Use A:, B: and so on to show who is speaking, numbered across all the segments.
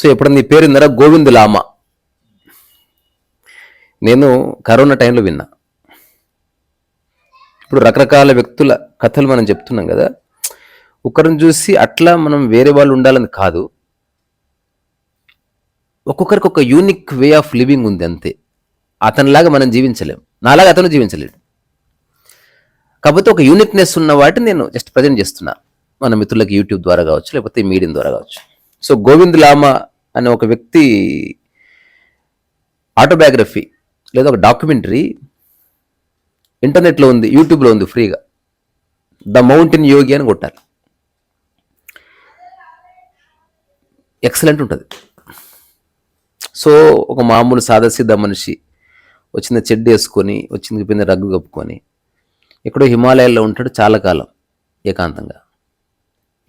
A: So ఎప్పుడు నీ పేరు ఇందరా గోవింద్ లామా. నేను కరోనా టైంలో విన్నా. ఇప్పుడు రకరకాల వ్యక్తుల కథలు మనం చెప్తున్నాం కదా. ఒకరిని చూసి అట్లా మనం వేరే వాళ్ళు ఉండాలని కాదు. ఒక్కొక్కరికి ఒక యూనిక్ వే ఆఫ్ లివింగ్ ఉంది అంతే. అతనిలాగా మనం జీవించలేం. నాలాగా అతను జీవించలేడు. కాకపోతే ఒక యూనిక్నెస్ ఉన్న వాటిని నేను జస్ట్ ప్రజెంట్ చేస్తున్నా. మన మిత్రులకి యూట్యూబ్ ద్వారా కావచ్చు లేకపోతే మీడియం ద్వారా కావచ్చు. సో గోవింద్ లామా అనే ఒక వ్యక్తి ఆటోబయోగ్రఫీ లేదా ఒక డాక్యుమెంటరీ ఇంటర్నెట్లో ఉంది యూట్యూబ్లో ఉంది ఫ్రీగా. ద మౌంటైన్ యోగి అని కొట్టాలి ఎక్సలెంట్ ఉంటుంది. సో ఒక మామూలు సాదాసీదా మనిషి వచ్చిన చెడ్డ వేసుకొని వచ్చింది కింద రగ్గు కప్పుకొని ఎక్కడో హిమాలయాల్లో ఉంటాడు చాలా కాలం ఏకాంతంగా.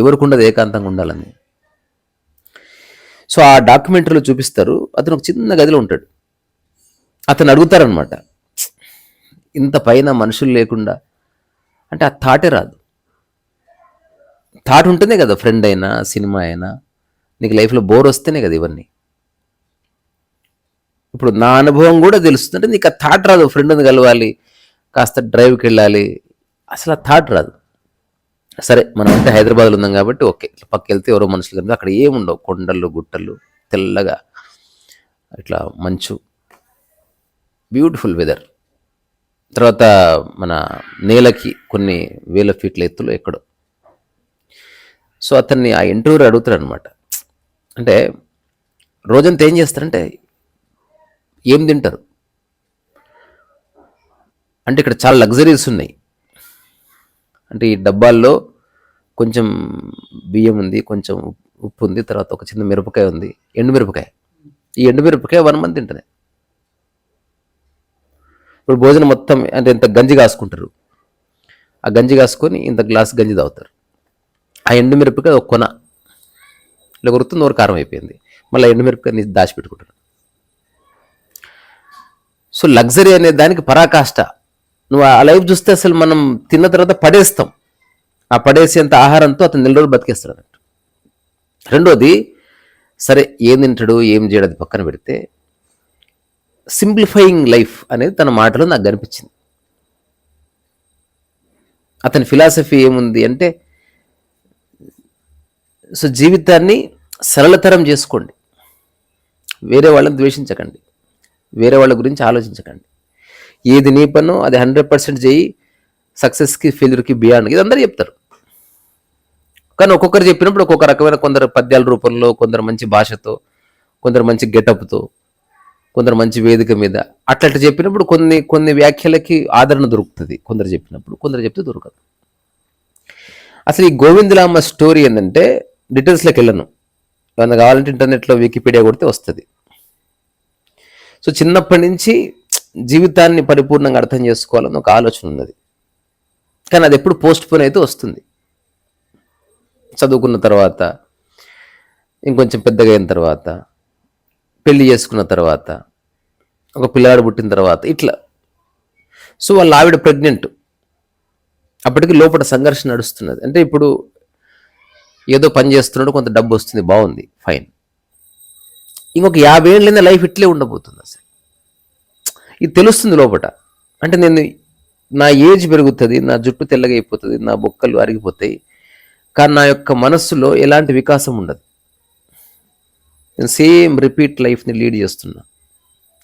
A: ఎవరికి ఉండదు ఏకాంతంగా ఉండాలని. సో ఆ డాక్యుమెంటరీలో చూపిస్తారు. అతను ఒక చిన్న గదిలో ఉంటాడు. అతను అడుగుతారనమాట ఇంత పైన మనుషులు లేకుండా. అంటే ఆ థాటే రాదు. థాట్ ఉంటేనే కదా ఫ్రెండ్ అయినా సినిమా అయినా నీకు లైఫ్లో బోర్ వస్తేనే కదా ఇవన్నీ. ఇప్పుడు నా అనుభవం కూడా తెలుస్తుంది. అంటే నీకు ఆ థాట్ రాదు ఫ్రెండ్ని కలవాలి కాస్త డ్రైవ్కి వెళ్ళాలి. అసలు ఆ థాట్ రాదు. సరే మనం అంటే హైదరాబాద్లో ఉన్నాం కాబట్టి ఓకే. పక్కకి వెళ్తే ఎవరో మనుషులు కనుక అక్కడ ఏముండవు. కొండలు గుట్టలు తెల్లగా ఇట్లా మంచు. బ్యూటిఫుల్ వెదర్ తర్వాత మన నేలకి కొన్ని వేల ఫీట్ల ఎత్తులో ఎక్కడో. సో అతన్ని ఆ ఇంటర్వ్యూ అడుగుతారు అనమాట అంటే రోజంతా ఏం చేస్తారంటే ఏం తింటారు? అంటే ఇక్కడ చాలా లగ్జరీస్ ఉన్నాయి. అంటే ఈ డబ్బాల్లో కొంచెం బియ్యం ఉంది కొంచెం ఉప్పు ఉంది తర్వాత ఒక చిన్న మిరపకాయ ఉంది ఎండుమిరపకాయ ఈ ఎండుమిరపకాయ వన్ మంత్ తింటనే ఇప్పుడు భోజనం మొత్తం అంటే ఇంత గంజి కాసుకుంటారు. ఆ గంజి కాసుకొని ఇంత గ్లాస్ గంజి తాగుతారు. ఆ ఎండుమిరపకాయ ఒక కొన. ఇలా కొరుకుతూ నోరు కారం అయిపోయింది. మళ్ళీ ఎండుమిరపకాయ దాచిపెట్టుకుంటారు. సో లగ్జరీ అనే దానికి పరాకాష్ట నువ్వు ఆ లైఫ్ చూస్తే అసలు మనం తిన్న తర్వాత పడేస్తాం. ఆ పడేసేంత ఆహారంతో అతను నెల రోజులు బతికేస్తాడు అన్నట్టు. రెండోది సరే ఏం తింటాడు ఏం చేయడు అది పక్కన పెడితే సింప్లిఫైయింగ్ లైఫ్ అనేది తన మాటలో నాకు కనిపించింది. అతని ఫిలాసఫీ ఏముంది అంటే సో జీవితాన్ని సరళతరం చేసుకోండి. వేరే వాళ్ళని ద్వేషించకండి. వేరే వాళ్ళ గురించి ఆలోచించకండి. ఏది నీ పను అది హండ్రెడ్ పర్సెంట్ చేయి సక్సెస్కి ఫెయిల్యూర్కి బియాండ్ ఇది అందరూ చెప్తారు. కానీ ఒక్కొక్కరు చెప్పినప్పుడు ఒక్కొక్క రకమైన కొందరు పద్యాల రూపంలో కొందరు మంచి భాషతో కొందరు మంచి గెటప్తో కొందరు మంచి వేదిక మీద అట్లా చెప్పినప్పుడు కొన్ని కొన్ని వ్యాఖ్యలకి ఆదరణ దొరుకుతుంది. కొందరు చెప్పినప్పుడు కొందరు చెప్తే దొరకదు. అసలు ఈ గోవిందరామ స్టోరీ ఏంటంటే డీటెయిల్స్లోకి వెళ్ళను. ఏమన్నా కావాలంటే ఇంటర్నెట్లో వికీపీడియా కొడితే వస్తుంది. సో చిన్నప్పటి నుంచి జీవితాన్ని పరిపూర్ణంగా అర్థం చేసుకోవాలని ఒక ఆలోచన ఉన్నది. కానీ అది ఎప్పుడు పోస్ట్ పోన్ అయితే వస్తుంది. చదువుకున్న తర్వాత ఇంకొంచెం పెద్దగా అయిన తర్వాత పెళ్ళి చేసుకున్న తర్వాత ఒక పిల్లవాడు పుట్టిన తర్వాత ఇట్లా. సో వాళ్ళ ఆవిడ ప్రెగ్నెంట్ అప్పటికి లోపల సంఘర్షణ నడుస్తున్నది. అంటే ఇప్పుడు ఏదో పని చేస్తున్నాడు కొంత డబ్బు వస్తుంది బాగుంది ఫైన్ ఇంకొక యాభై ఏళ్ళైనా లైఫ్ ఇట్లే ఉండబోతుంది అసలు. ఇది తెలుస్తుంది లోపట. అంటే నేను నా ఏజ్ పెరుగుతుంది నా జుట్టు తెల్లగా అయిపోతుంది నా బొక్కలు అరిగిపోతాయి కానీ నా యొక్క మనస్సులో ఎలాంటి వికాసం ఉండదు. నేను సేమ్ రిపీట్ లైఫ్ని లీడ్ చేస్తున్నా.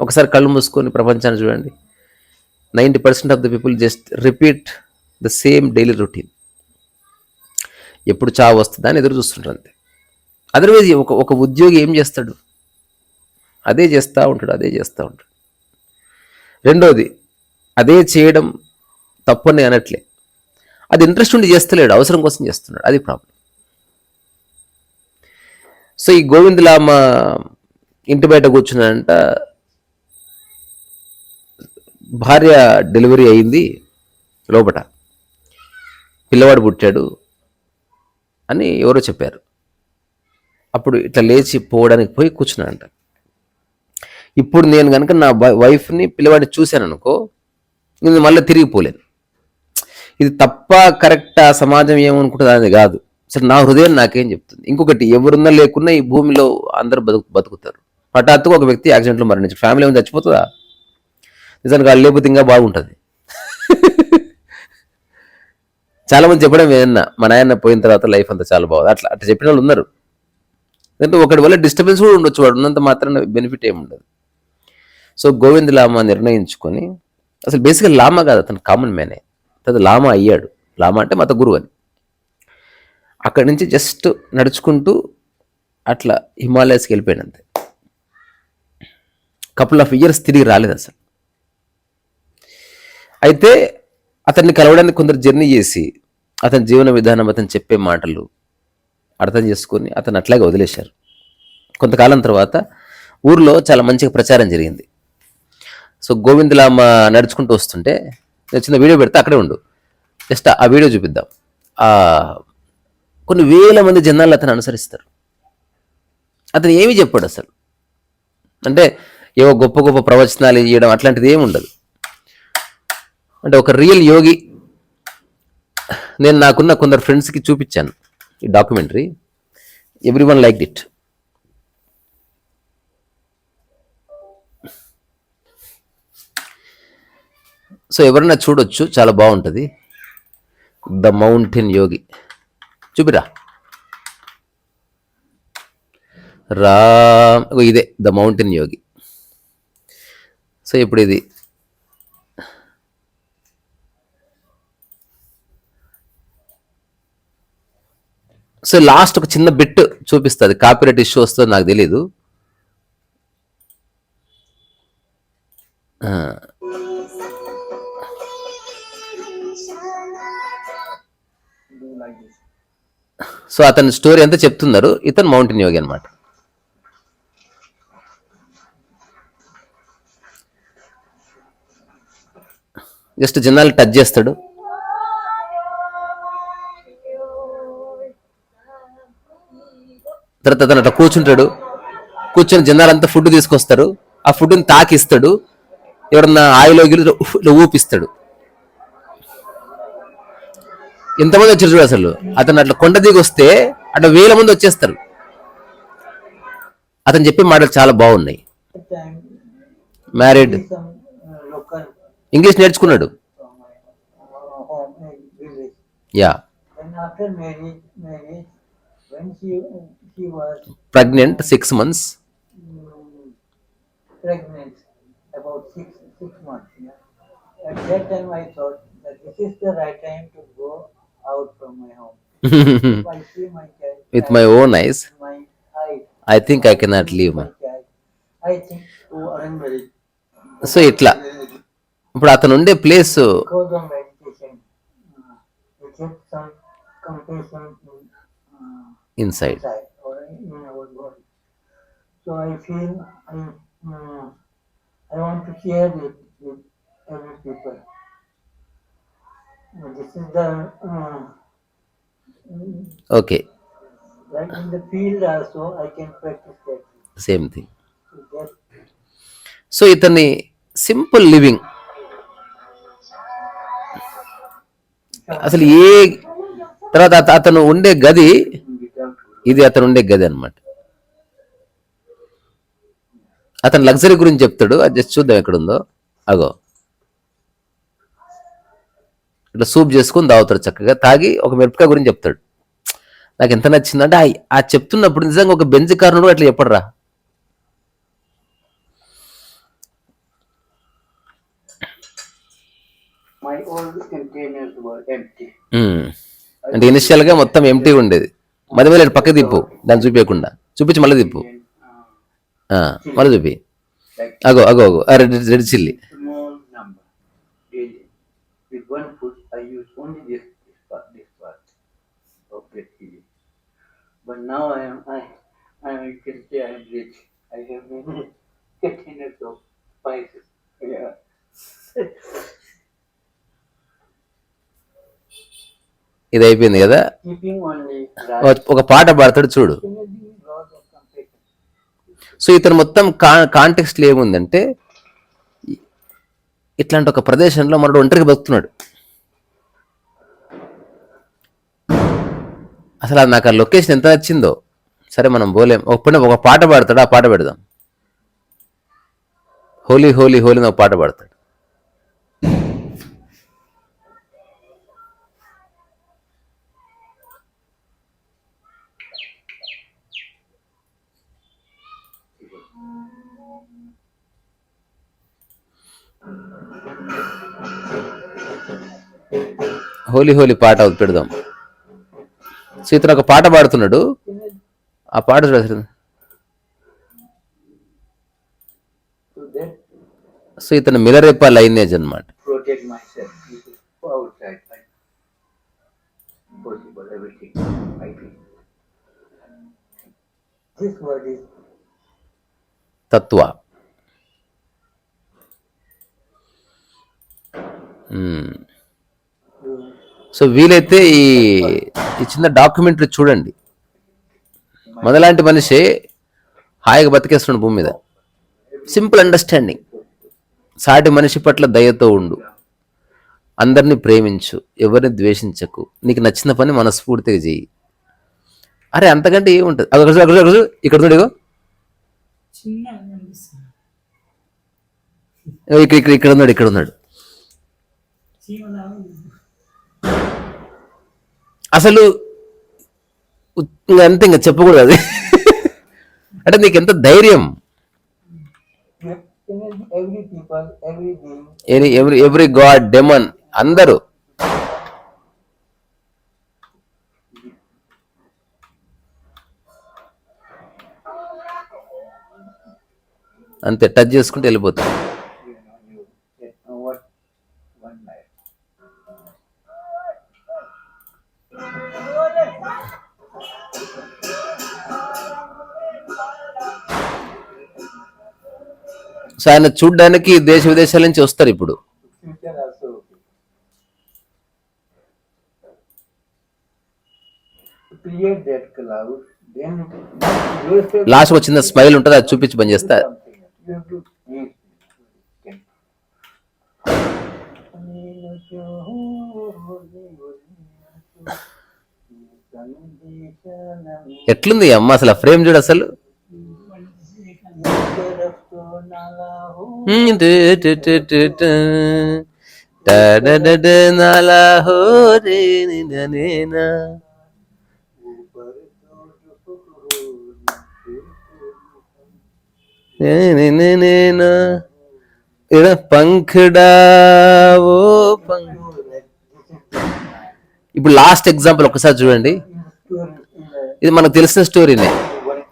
A: ఒకసారి కళ్ళు మూసుకొని ప్రపంచాన్ని చూడండి. Ninety percent of the people just repeat the same daily routine. ఎప్పుడు చావు వస్తుందా అని ఎదురు చూస్తుంటారు అంతే. అదర్వైజ్ ఒక ఒక ఉద్యోగి ఏం చేస్తాడు? అదే చేస్తూ ఉంటాడు అదే చేస్తూ ఉంటాడు. రెండోది అదే చేయడం తప్పని అనట్లే. అది ఇంట్రెస్ట్ ఉండి చేస్తలేడు అవసరం కోసం చేస్తున్నాడు. అది ప్రాబ్లం సో ఈ గోవిందలామ ఇంటి బయట కూర్చున్నాడంట భార్య డెలివరీ అయింది లోపట. పిల్లవాడు పుట్టాడు అని ఎవరో చెప్పారు. అప్పుడు ఇట్లా లేచి పోవడానికి పోయి కూర్చున్నాడంట. ఇప్పుడు నేను కనుక నా వైఫ్ని పిల్లవాడిని చూశాను అనుకో నేను మళ్ళీ తిరిగిపోలేను ఇది తప్ప కరెక్ట్ ఆ సమాజం ఏమనుకుంటుంది అనేది కాదు. సరే నా హృదయం నాకేం చెప్తుంది? ఇంకొకటి ఎవరున్నా లేకున్నా ఈ భూమిలో అందరూ బతుకు బతుకుతారు. హఠాత్తుగా ఒక వ్యక్తి యాక్సిడెంట్లో మరణించారు ఫ్యామిలీ ఏమైనా చచ్చిపోతుందా? నిజానికి వాళ్ళు లేకపోతే ఇంకా బాగుంటుంది. చాలామంది చెప్పడం ఏదన్నా మా నాయన పోయిన తర్వాత లైఫ్ అంతా చాలా బాగుంది. అట్లా అట్లా చెప్పిన వాళ్ళు ఉన్నారు. అంటే ఒకటి వల్ల డిస్టర్బెన్స్ కూడా ఉండొచ్చు వాడు ఉన్నంత మాత్రం బెనిఫిట్ ఏమి ఉండదు సో గోవింద్ లామా నిర్ణయించుకొని అసలు బేసిక్గా లామా కాదు అతను కామన్ మ్యానే తర్వాత లామా అయ్యాడు. లామా అంటే మత గురువు అని. అక్కడి నుంచి జస్ట్ నడుచుకుంటూ అట్లా హిమాలయస్కి వెళ్ళిపోయాడు అంతే. కపుల్ ఆఫ్ ఇయర్స్ తిరిగి రాలేదు అసలు. అయితే అతన్ని కలవడానికి కొందరు జర్నీ చేసి అతని జీవన విధానం అతను చెప్పే మాటలు అర్థం చేసుకొని అతను అట్లాగే వదిలేశారు. కొంతకాలం తర్వాత ఊర్లో చాలా మంచిగా ప్రచారం జరిగింది. సో గోవిందలామ్మ నడుచుకుంటూ వస్తుంటే నేను చిన్న వీడియో పెడితే అక్కడే ఉండు. జస్ట్ ఆ వీడియో చూపిద్దాం. కొన్ని వేల మంది జనాలు అతను అనుసరిస్తారు. అతను ఏమి చెప్పాడు అసలు? అంటే ఏవో గొప్ప గొప్ప ప్రవచనాలు ఇవ్వడం అట్లాంటిది ఏమి ఉండదు. అంటే ఒక రియల్ యోగి నేను నాకున్న కొందరు ఫ్రెండ్స్కి చూపించాను ఈ documentary. Everyone like it so ఎవరైనా చూడొచ్చు చాలా బాగుంటుంది. The mountain yogi. చూపిరా. రా ఇదే ద మౌంటైన్ యోగి. సో ఇప్పుడు ఇది. సో లాస్ట్ ఒక చిన్న బిట్ చూపిస్తుంది. కాపీరైట్ ఇష్యూ వస్తుందో నాకు తెలీదు. సో అతని స్టోరీ అంతా చెప్తున్నారు. ఇతను మౌంటైన్ యోగి అనమాట జస్ట్ జనాలు టచ్ చేస్తాడు. తర్వాత అతను అట్లా కూర్చుంటాడు. కూర్చొని జనాలంతా ఫుడ్ తీసుకొస్తారు. ఆ ఫుడ్ని తాకిస్తాడు. ఎవరన్నా ఆయిల్ ఊపిస్తాడు. ఎంతమంది వచ్చారు చూడు అసలు. అతను అట్లా కొండ దిగి వస్తే అట్లా వేల మంది వచ్చేస్తారు. అతను చెప్పి మాటలు చాలా బాగున్నాయి. మ్యారీడ్ ఇంగ్లీష్ నేర్చుకున్నాడు.
B: Yeah pregnant six months At that time I thought that this is the right time to go out from my home. If I see my child,
A: with my own eyes
B: my eyes,
A: I think I cannot leave
B: my child, I think to arrange marriage
A: so ఇట్లా ఇప్పుడు అతను ఉండే place
B: because of meditation, uh, we get some compassion in, uh,
A: inside
B: inside or in our body. So I feel I, uh, I want to share it with every people. This is the uh,
A: okay
B: like in the field also I can practice that. Same thing
A: so ఇతన్ని simple living అసలు ఏ తర్వాత అత- అతను ఉండే గది ఇది అతను ఉండే గది అన్నమాట. అతను లగ్జరీ గురించి చెప్తాడు. అది జస్ట్ చూద్దాం ఎక్కడ ఉందో అగో. ఇట్లా సూప్ చేసుకొని తాగుతాడు చక్కగా. తాగి ఒక మిరపకాయ గురించి చెప్తాడు. నాకు ఎంత నచ్చిందంటే ఆ- ఆ చెప్తున్నప్పుడు నిజంగా ఒక బెంజ్ కారణం కూడా అట్లా చెప్పడరా. అంటే ఇనిషియల్గా మొత్తం ఎంటీ ఉండేది. మధ్య మధ్య పక్క తిప్పు. దాన్ని చూపించకుండా చూపించి మళ్ళీ తిప్పు. ఆ, మళ్ళీ చూపి. అగో అగో అగో.
B: Red red chilli. Only this, this part, this part of bread chili. But now I am, I, I can say I am rich. I have many containers of spices. Yeah.
A: ఇది అయిపోయింది కదా ఒక- పాట పాడతాడు చూడు. సో ఇతను మొత్తం కా కాంటెక్స్ట్ ఏముందంటే ఇట్లాంటి ఒక ప్రదేశంలో మనడు ఒంటరిగా బతుకుతున్నాడు అసలు అది నాకు ఆ లొకేషన్ ఎంత నచ్చిందో. సరే మనం పోలేం. ఒక పుణ్యం ఒక పాట పాడతాడు ఆ పాట పెడదాం. హోలీ హోలీ హోలీ అని ఒక పాట పాడతాడు. హోలీ హోలీ పాట పెడదాం. సో ఇతను ఒక పాట పాడుతున్నాడు. ఆ పాట చూడు సో ఇతను మిలరేపా లైనేజ్ అనమాట
B: protect myself for outside. I, possible everything. I feel. This word is
A: Tattva hmm. So వీలైతే ఈ ఈ చిన్న డాక్యుమెంటరీ చూడండి. మొదలాంటి మనిషి హాయిగా బతికేస్తున్నాడు భూమి మీద. Simple understanding. సాటి మనిషి పట్ల దయతో ఉండు. అందరినీ ప్రేమించు ఎవరిని ద్వేషించకు. నీకు నచ్చిన పని మనస్ఫూర్తిగా చెయ్యి. అరే అంతకంటే ఏముంటుంది? అగో, అగో, ఇక్కడ చూడు ఇగో.
C: చిన్నగా కనిపిస్తుంది
A: ఇగో ఇక్కడ ఇక్కడ ఇక్కడ ఉన్నాడు ఇక్కడ ఉన్నాడు. అసలు ఇంకా అంతే ఇంకా చెప్పకూడదు అది. అంటే నీకు ఎంత ధైర్యం ఎవ్రీ ఎవ్రీ గాడ్ డెమన్ అందరూ. అంతే టచ్ చేసుకుంటే వెళ్ళిపోతుంది సో ఆయన చూడ్డానికి దేశ విదేశాల నుంచి వస్తారు ఇప్పుడు. లాస్ట్ వచ్చిన స్మైల్ ఉంటుంది అది చూపించి
B: పనిచేస్తా
A: ఎట్లుంది అమ్మా అసలు ఫ్రేమ్ చూడు అసలు? నాలా హో రే ని, న, నే, నా. ఓ ఇప్పుడు లాస్ట్ ఎగ్జాంపుల్ ఒకసారి చూడండి. ఇది మనకు తెలిసిన స్టోరీనే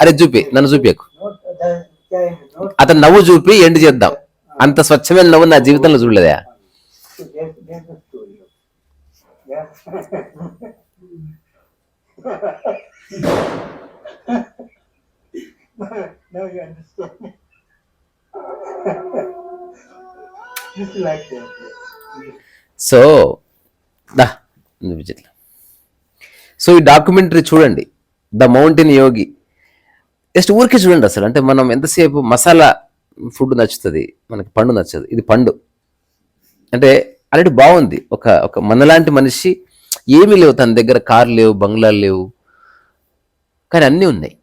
A: అరే చూపి నన్ను చూపించకు అతను నవ్వు చూపి ఎండ్ చేద్దాం. అంత స్వచ్ఛమైన నవ్వు నా జీవితంలో చూడలేదా? సో దా సో ఈ డాక్యుమెంటరీ చూడండి. The mountain yogi. జస్ట్ ఊరికే చూడండి అసలు. అంటే మనం ఎంతసేపు మసాలా ఫుడ్ నచ్చుతుంది మనకి పండు నచ్చదు. ఇది పండు. అంటే ఆల్రెడీ బాగుంది. ఒక ఒక మనలాంటి మనిషి ఏమీ లేవు తన దగ్గర కారు లేవు బంగ్లాలు లేవు. కానీ అన్నీ ఉన్నాయి.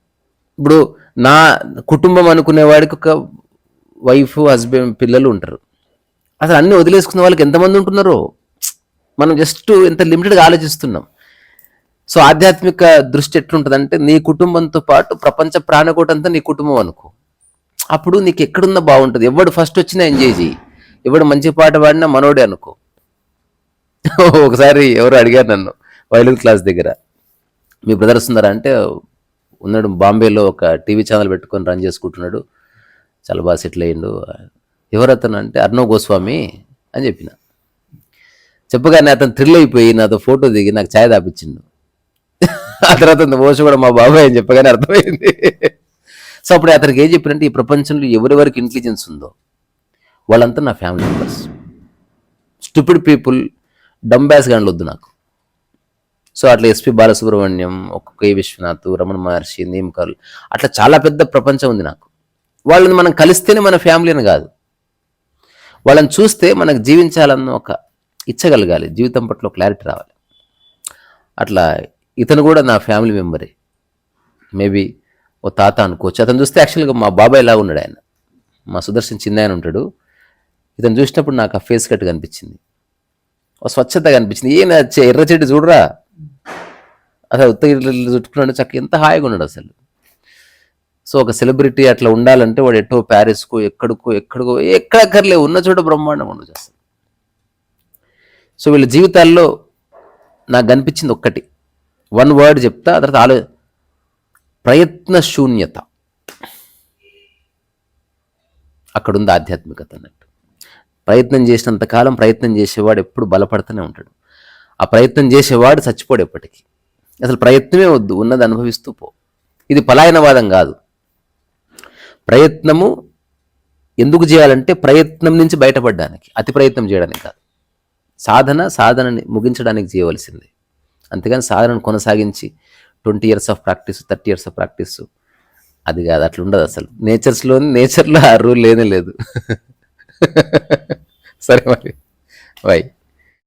A: ఇప్పుడు నా కుటుంబం అనుకునేవాడికి ఒక వైఫ్ హస్బెండ్ పిల్లలు ఉంటారు. అసలు అన్నీ వదిలేసుకున్న వాళ్ళకి ఎంతమంది ఉంటున్నారో? మనం జస్ట్ ఎంత లిమిటెడ్గా ఆలోచిస్తున్నాం. సో ఆధ్యాత్మిక దృష్టి ఎట్లుంటుందంటే నీ కుటుంబంతో పాటు ప్రపంచ ప్రాణకోటంతా నీ కుటుంబం అనుకో. అప్పుడు నీకు ఎక్కడున్నా బాగుంటుంది. ఎవడు ఫస్ట్ వచ్చినా ఎంజాయ్ చేయి ఎవడు మంచి పాట పాడినా మనోడే అనుకో. ఒకసారి ఎవరు అడిగారు నన్ను వైలిన్ క్లాస్ దగ్గర. మీ బ్రదర్స్ ఉన్నారా అంటే ఉన్నాడు బాంబేలో ఒక టీవీ ఛానల్ పెట్టుకొని రన్ చేసుకుంటున్నాడు. చాలా బాగా సెటిల్ అయ్యిండు. ఎవరు అతను అంటే అర్ణవ్ గోస్వామి అని చెప్పిన. చెప్పగానే అతను థ్రిల్ అయిపోయి నాతో ఫోటో దిగి నాకు ఛాయ్ తాపించిండు ఆ తర్వాత అతను కూడా మా బాబాయ్ అని చెప్పగానే అర్థమైంది. సో అప్పుడు అతనికి ఏం చెప్పినంటే ఈ ప్రపంచంలో ఎవరెవరికి ఇంటెలిజెన్స్ ఉందో వాళ్ళంతా నా family members stupid people dumbass గాండ్లు వద్దు నాకు. సో అట్లా ఎస్పి బాలసుబ్రహ్మణ్యం ఒక కే విశ్వనాథ్ రమణ మహర్షి నేమకర్లు అట్లా చాలా పెద్ద ప్రపంచం ఉంది నాకు. వాళ్ళని మనం కలిస్తేనే మన ఫ్యామిలీ అని కాదు. వాళ్ళని చూస్తే మనకు జీవించాలన్న ఒక ఇచ్చగలగాలి జీవితం పట్ల క్లారిటీ రావాలి. అట్లా ఇతను కూడా నా ఫ్యామిలీ మెంబరే మేబీ ఓ తాత అనుకోవచ్చు. అతను చూస్తే యాక్చువల్గా మా బాబాయ్ ఇలా ఉన్నాడు ఆయన. మా సుదర్శన్ చిన్న ఆయన ఉంటాడు. ఇతను చూసినప్పుడు నాకు ఆ ఫేస్ కట్ కనిపించింది. ఓ స్వచ్ఛత కనిపించింది. ఏ ఎర్ర చెట్టు చూడరా? అసలు ఉత్త చుట్టుకున్నాడు. చక్క ఎంత హాయిగా ఉన్నాడు అసలు. సో ఒక సెలబ్రిటీ అట్లా ఉండాలంటే వాడు ఎటో ప్యారిస్కో ఎక్కడికో ఎక్కడికో ఎక్కడక్కర్లే ఉన్న చోట బ్రహ్మాండం ఉండదు అసలు. సో వీళ్ళ జీవితాల్లో నాకు కనిపించింది ఒక్కటి. వన్ వర్డ్ చెప్తా తర్వాత ఆలో ప్రయత్న శూన్యత అక్కడ ఆధ్యాత్మికత అన్నట్టు. ప్రయత్నం చేసినంతకాలం ప్రయత్నం చేసేవాడు ఎప్పుడు బలపడుతూనే ఉంటాడు. ఆ ప్రయత్నం చేసేవాడు చచ్చిపోడు ఎప్పటికీ. అసలు ప్రయత్నమే వద్దు ఉన్నది అనుభవిస్తూ పో. ఇది పలాయనవాదం కాదు. ప్రయత్నము ఎందుకు చేయాలంటే ప్రయత్నం నుంచి బయటపడడానికి అతి ప్రయత్నం చేయడానికి కాదు. సాధన సాధనని ముగించడానికి చేయవలసింది. అంతేగాని సాధనను కొనసాగించి twenty years of practice thirty years of practice. అది కాదు అట్లా ఉండదు అసలు. నేచర్స్లో నేచర్లో ఆ రూల్ లేనే లేదు. సరే మరి. బాయ్